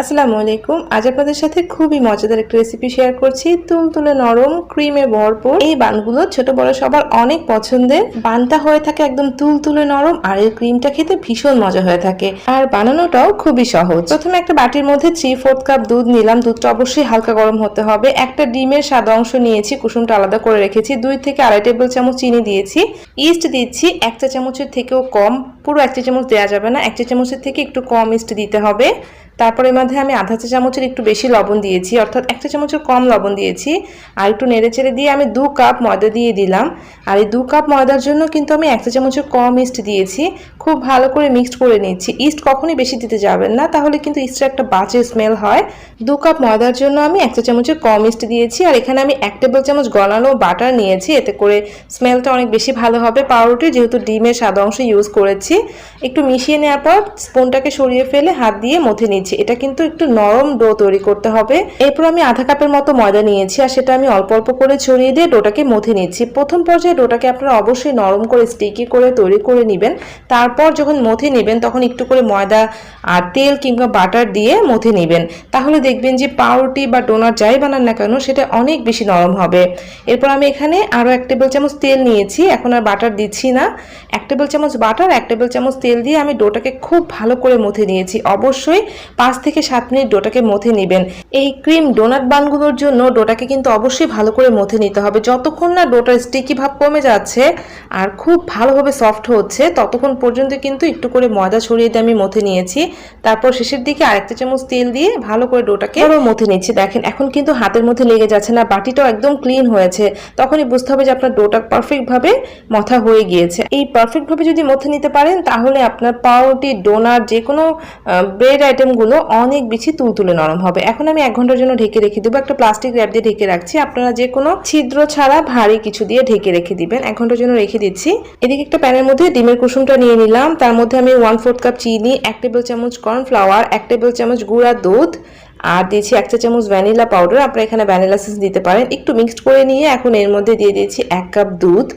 আসসালামু আলাইকুম। আজ আপনাদের সাথে খুবই মজাদার একটা রেসিপি শেয়ার করছি। তুলতুলে নরম, ক্রিমে ভরপুর। এই বানগুলো ছোট বড় সবার অনেক পছন্দের। বানটা হয়ে থাকে একদম তুলতুলে নরম আর এই ক্রিমটা খেতে ভীষণ মজা হয়ে থাকে। আর বানানোটাও খুবই সহজ। প্রথমে একটা বাটির মধ্যে থ্রি ফোর্থ কাপ দুধ নিলাম। দুধটা অবশ্যই হালকা গরম হতে হবে। একটা ডিমের সাদা অংশ নিয়েছি, কুসুমটা আলাদা করে রেখেছি। দুই থেকে আড়াই টেবিল চামচ চিনি দিয়েছি। ইস্ট দিচ্ছি এক চা চামচের থেকেও কম। পুরো এক চা চামচ দেওয়া যাবে না। এক চা চামচের থেকে একটু কম ইস্ট দিতে হবে। তারপরে এর মধ্যে আমি আধা চা চামচের একটু বেশি লবণ দিয়েছি, অর্থাৎ একটা চামচের কম লবণ দিয়েছি। আর একটু নেড়ে চেড়ে দিয়ে আমি দু কাপ ময়দা দিয়ে দিলাম। আর এই দু কাপ ময়দার জন্য কিন্তু আমি একটা চামচের কম ইস্ট দিয়েছি। খুব ভালো করে মিক্সড করে নিচ্ছি। ইস্ট কখনই বেশি দিতে যাবেন না, তাহলে কিন্তু ইস্টের একটা বাজে স্মেল হয়। দু কাপ ময়দার জন্য আমি একটা চামচের কম ইস্ট দিয়েছি। আর এখানে আমি এক টেবিল চামচ গলানো বাটার নিয়েছি, এতে করে স্মেলটা অনেক বেশি ভালো হবে। পাউরুটি যেহেতু ডিমের সাদা অংশ ইউজ করেছি। একটু মিশিয়ে নেওয়ার পর স্পুনটাকে সরিয়ে ফেলে হাত দিয়ে মথে নিচ্ছি। এটা কিন্তু একটু নরম ডো তৈরি করতে হবে। এরপর আমি আধা কাপের মতো ময়দা নিয়েছি আর সেটা আমি অল্প অল্প করে ছড়িয়ে দিয়ে ডোটাকে মথে নিচ্ছি। প্রথম পর্যায়ে ডোটাকে আপনারা অবশ্যই নরম করে স্টিকি করে তৈরি করে নেবেন। তারপর যখন মথে নেবেন, তখন একটু করে ময়দা আর তেল কিংবা বাটার দিয়ে মথে নেবেন। তাহলে দেখবেন যে পাউরুটি বা ডোনার যাই বানান না কেন, সেটা অনেক বেশি নরম হবে। এরপর আমি এখানে আরও এক টেবিল চামচ তেল নিয়েছি। এখন আর বাটার দিচ্ছি না। এক টেবিল চামচ বাটার, এক টেবিল চামচ তেল দিয়ে আমি ডোটাকে খুব ভালো করে মথে নিয়েছি। অবশ্যই পাঁচ থেকে সাত মিনিট ডোটাকে মথে নেবেন। এই ক্রিম ডোনাট বানগুলোর জন্য ডোটাকে কিন্তু অবশ্যই ভালো করে মথে নিতে হবে। যতক্ষণ না ডোটার স্টিকি ভাব কমে যাচ্ছে আর খুব ভালোভাবে সফট হচ্ছে, ততক্ষণ পর্যন্ত কিন্তু একটু করে ময়দা ছড়িয়ে দিয়ে আমি মথে নিয়েছি। তারপর শেষের দিকে আরেকটা চামচ তেল দিয়ে ভালো করে ডোটাকে আরও মথে নিচ্ছি। দেখেন, এখন কিন্তু হাতের মধ্যে লেগে যাচ্ছে না, বাটিটাও একদম ক্লিন হয়েছে। তখনই বুঝতে হবে যে আপনার ডোটা পারফেক্টভাবে মথা হয়ে গিয়েছে। এই পারফেক্টভাবে যদি মথে নিতে পারেন, তাহলে আপনার পাউরুটি, ডোনাট যে কোনো ব্রেড আইটেমগুলো অনেক বেশি তুলতুলে নরম হবে। এখন আমি এক ঘণ্টার জন্য ঢেকে রেখে দেবো। একটা প্লাস্টিক র্যাপ দিয়ে ঢেকে রাখছি। আপনারা যে কোনো ছিদ্র ছাড়া ভারী কিছু দিয়ে ঢেকে রেখে দিবেন। এক ঘণ্টার জন্য রেখে দিচ্ছি। এদিকে একটা প্যানের মধ্যে ডিমের কুসুমটা নিয়ে নিলাম। তার মধ্যে আমি ওয়ান ফোর্থ কাপ চিনি, এক টেবিল চামচ কর্নফ্লাওয়ার এক টেবিল চামচ গুঁড়া দুধ, আর দিয়েছি এক চা চামচ ভ্যানিলা পাউডার আপনারা এখানে ভ্যানিলা সেন্স দিতে পারেন। একটু মিক্সড করে নিয়ে এখন এর মধ্যে দিয়ে দিয়েছি এক কাপ দুধ।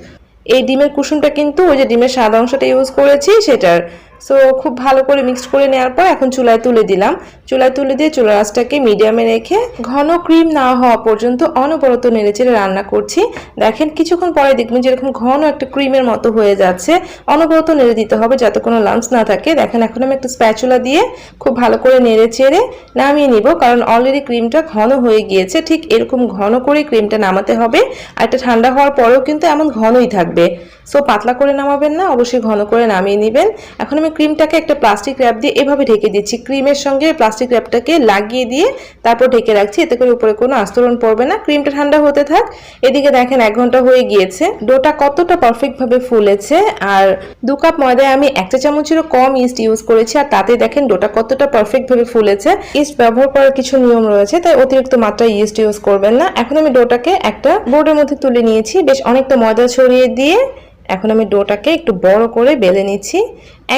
এই ডিমের কুসুমটা কিন্তু ওই যে ডিমের সাদা অংশটা ইউজ করেছি, সেটার সো খুব ভালো করে মিক্সড করে নেওয়ার পর এখন চুলায় তুলে দিলাম। চুলায় তুলে দিয়ে চুলা আঁচটাকে মিডিয়ামে রেখে ঘন ক্রিম না হওয়া পর্যন্ত অনবরত নেড়েচেড়ে রান্না করছি। দেখেন, কিছুক্ষণ পরে দেখবেন যেরকম ঘন একটা ক্রিমের মতো হয়ে যাচ্ছে। অনবরত নেড়ে দিতে হবে যাতে কোনো লাম্পস না থাকে। দেখেন, এখন আমি একটা স্প্যাচুলা দিয়ে খুব ভালো করে নেড়ে চেড়ে নামিয়ে নিব কারণ অলরেডি ক্রিমটা ঘন হয়ে গিয়েছে। ঠিক এরকম ঘন করে ক্রিমটা নামাতে হবে। আর এটা ঠান্ডা হওয়ার পরেও কিন্তু এমন ঘনই থাকবে। সো পাতলা করে নামাবেন না, অবশ্যই ঘন করে নামিয়ে নেবেন। এখন আমি ক্রিমটাকে একটা প্লাস্টিক র্যাপ দিয়ে এভাবে ঢেকে দিচ্ছি। ক্রিমের সঙ্গে প্লাস্টিক র্যাপটাকে লাগিয়ে দিয়ে তারপর ঢেকে রাখছি। এতে করে উপরে কোনো আস্তরণ পড়বে না। ক্রিমটা ঠান্ডা হতে থাক। এদিকে দেখেন এক ঘণ্টা হয়ে গিয়েছে। ডোটা কতটা পারফেক্টভাবে ফুলেছে। আর দু কাপ ময়দায় আমি একটা চামচেরও কম ইস্ট ইউজ করেছি। আর তাতে দেখেন ডোটা কতটা পারফেক্টভাবে ফুলেছে। ইস্ট ব্যবহার করার কিছু নিয়ম রয়েছে, তাই অতিরিক্ত মাত্রায় ইস্ট ইউজ করবেন না। এখন আমি ডোটাকে একটা বোর্ডের মধ্যে তুলে নিয়েছি। বেশ অনেকটা ময়দা ছড়িয়ে দিয়ে এখন আমি ডোটাকে একটু বড় করে বেলে নিচ্ছি।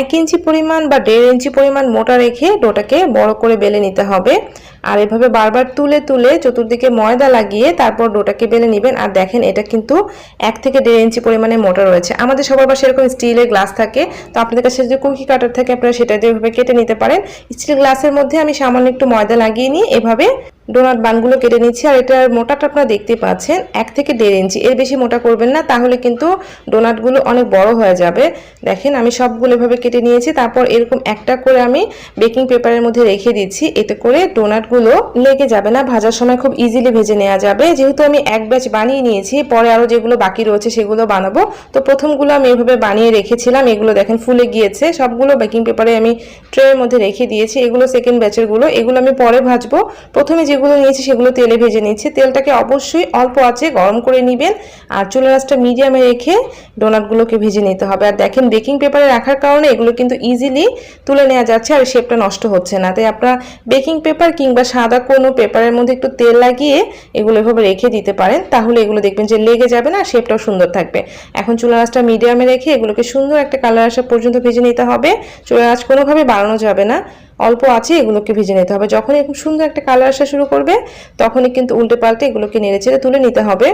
এক ইঞ্চি পরিমাণ বা দেড় ইঞ্চি পরিমাণ মোটা রেখে ডোটাকে বড় করে বেলে নিতে হবে। আর এভাবে বারবার তুলে তুলে চতুর্দিকে ময়দা লাগিয়ে তারপর ডোটাকে বেলে নেবেন। আর দেখেন, এটা কিন্তু এক থেকে দেড় ইঞ্চি পরিমাণে মোটা রয়েছে। আমাদের সবার পাশে এরকম স্টিলের গ্লাস থাকে। তো আপনাদের কাছে যদি কুকি কাটার থাকে, আপনারা সেটা দিয়ে কেটে নিতে পারেন। স্টিল গ্লাসের মধ্যে আমি সামান্য একটু ময়দা লাগিয়ে নিয়ে এভাবে ডোনাট বানগুলো কেটে নিচ্ছি, আর এটার মোটাটা আপনারা দেখতে পাচ্ছেন, এক থেকে দেড় ইঞ্চি। এর বেশি মোটা করবেন না, তাহলে কিন্তু ডোনাটগুলো অনেক বড় হয়ে যাবে। দেখেন, আমি সবগুলো এভাবে কেটে নিয়েছি, তারপর এরকম একটা করে আমি বেকিং পেপারের মধ্যে রেখে দিচ্ছি। এতে করে ডোনাটগুলো লেগে যাবে না, ভাজার সময় খুব ইজিলি ভেজে নেওয়া যাবে। যেহেতু আমি এক ব্যাচ বানিয়ে নিয়েছি, পরে আরও যেগুলো বাকি রয়েছে সেগুলো বানাবো। তো প্রথমগুলো আমি এভাবে বানিয়ে রেখেছিলাম, এগুলো দেখেন ফুলে গিয়েছে। সবগুলো বেকিং পেপারে আমি ট্রের মধ্যে রেখে দিয়েছি, এগুলো সেকেন্ড ব্যাচেরগুলো এগুলো আমি পরে ভাজবো। প্রথমে যেগুলো নিয়েছি সেগুলো তেলে ভেজে নিচ্ছি। তেলটাকে অবশ্যই অল্প আছে, গরম করে নেবেন আর চুলা রাসটা মিডিয়ামে রেখে ডোনাটগুলোকে ভেজে নিতে হবে। আর দেখেন, বেকিং পেপারে রাখার কারণে এগুলো কিন্তু ইজিলি তুলে নেওয়া যাচ্ছে আর শেপটা নষ্ট হচ্ছে না। তাই আপনারা বেকিং পেপার কিংবা সাদা কোনো পেপারের মধ্যে একটু তেল লাগিয়ে এগুলো এভাবে রেখে দিতে পারেন। তাহলে এগুলো দেখবেন যে লেগে যাবে না শেপটাও সুন্দর থাকবে। এখন চুলা আঁচটা মিডিয়ামে রেখে এগুলোকে সুন্দর একটা কালার আসা পর্যন্ত ভেজে নিতে হবে। চুলা আঁচ কোনোভাবে বাড়ানো যাবে না। অল্প আছে, এগুলোকে ভেজে নিতে হবে। যখন এরকম সুন্দর একটা কালার আসা শুরু করবে, তখনই কিন্তু উল্টে পাল্টে এগুলোকে নেড়ে চেড়ে তুলে নিতে হবে।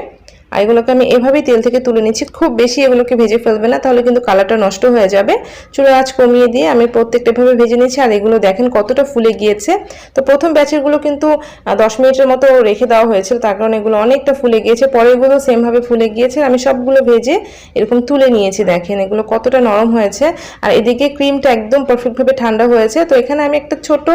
আর এগুলোকে আমি এভাবেই তেল থেকে তুলে নিচ্ছি। খুব বেশি এগুলোকে ভেজে ফেলবে না, তাহলে কিন্তু কালারটা নষ্ট হয়ে যাবে। চুলের আঁচ কমিয়ে দিয়ে আমি প্রত্যেকটা এভাবে ভেজে নিচ্ছি, আর এগুলো দেখেন কতটা ফুলে গিয়েছে। তো প্রথম ব্যাচেরগুলো কিন্তু দশ মিনিটের মতো রেখে দেওয়া হয়েছিল, তার কারণে এগুলো অনেকটা ফুলে গিয়েছে। পরেরগুলো সেমভাবে ফুলে গিয়েছে, আমি সবগুলো ভেজে এরকম তুলে নিয়েছি, দেখেন এগুলো কতটা নরম হয়েছে। আর এদিকে ক্রিমটা একদম পারফেক্টভাবে ঠান্ডা হয়েছে। তো এখানে আমি একটা ছোট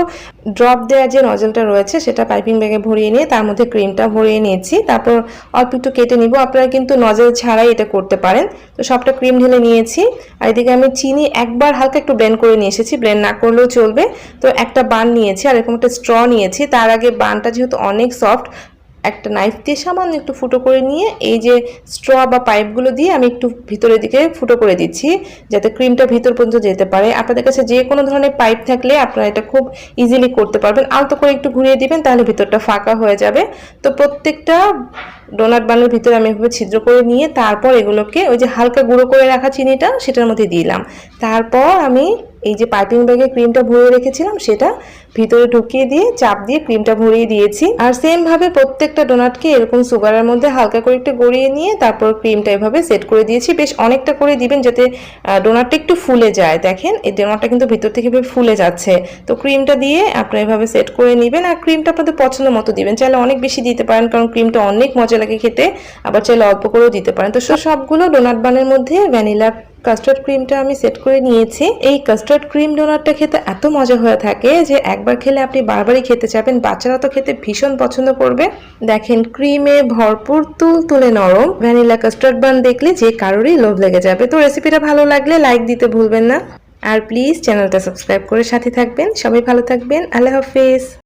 ড্রপ দেওয়া যে নজলটা রয়েছে, সেটা পাইপিং ব্যাগে ভরিয়ে নিয়ে তার মধ্যে ক্রিমটা ভরিয়ে নিয়েছি। তারপর অল্প একটু কেটে নিব। আপনারা কিন্তু নজর ছাড়াই এটা করতে পারেন। তো সবটা ক্রিম ঢেলে নিয়েছি। আর এদিকে আমি চিনি একবার হালকা একটু ব্লেন্ড করে নিয়ে এসেছি। ব্লেন্ড না করলেও চলবে। তো একটা বান নিয়েছি আর এরকম একটা স্ট্র নিয়েছি। তার আগে বানটা যেহেতু অনেক সফট একটা নাইফ দিয়ে সামান্য একটু ফুটো করে নিয়ে এই যে স্ট্র বা পাইপগুলো দিয়ে আমি একটু ভিতরের দিকে ফুটো করে দিচ্ছি, যাতে ক্রিমটা ভিতর পর্যন্ত যেতে পারে। আপনাদের কাছে যে কোনো ধরনের পাইপ থাকলে আপনারা এটা খুব ইজিলি করতে পারবেন। আলতো করে একটু ঘুরিয়ে দিবেন, তাহলে ভিতরটা ফাঁকা হয়ে যাবে। তো প্রত্যেকটা ডোনাট বানের ভিতরে আমি এভাবে ছিদ্র করে নিয়ে তারপর এগুলোকে ওই যে হালকা গুঁড়ো করে রাখা চিনিটা সেটার মধ্যে দিলাম। তারপর আমি এই যে পাইপিং ব্যাগে ক্রিমটা ভরিয়ে রেখেছিলাম, সেটা ভিতরে ঢুকিয়ে দিয়ে, চাপ দিয়ে ক্রিমটা ভরিয়ে দিয়েছি। আর সেম ভাবে প্রত্যেকটা ডোনাটকে এরকম সুগারের মধ্যে হালকা করে একটু গড়িয়ে নিয়ে, তারপর ক্রিমটা এভাবে সেট করে দিয়েছি। বেশ অনেকটা করে দিবেন যাতে ডোনাটটা একটু ফুলে যায়। দেখেন, এই ডোনাটটা কিন্তু ভিতর থেকে ফুলে যাচ্ছে। তো ক্রিমটা দিয়ে আপনারা এভাবে সেট করে নেবেন। আর ক্রিমটা আপনাদের পছন্দ মতো দিবেন। চাইলে অনেক বেশি দিতে পারেন, কারণ ক্রিমটা অনেক মজা লাগে খেতে। আবার চাইলে অল্প করেও দিতে পারেন। তো সবগুলো ডোনাট বানের মধ্যে ভ্যানিলা কাস্টার্ড ক্রিমটা আমি সেট করে নিয়েছি। এই কাস্টার্ড ক্রিম ডোনাটটা খেতে এত মজা হয়ে থাকে যে একবার খেলে আপনি বারবারই খেতে চাবেন বাচ্চারা তো খেতে ভীষণ পছন্দ করবে। দেখেন ক্রিমে ভরপুর তুল তুলে নরম। ভ্যানিলা কাস্টার্ড বান দেখলে যে কারোরই লোভ লেগে যাবে। তো রেসিপিটা ভালো লাগলে লাইক দিতে ভুলবেন না। আর প্লিজ চ্যানেলটা সাবস্ক্রাইব করে সাথে থাকবেন। সবাই ভালো থাকবেন। আল্লাহ হাফিজ।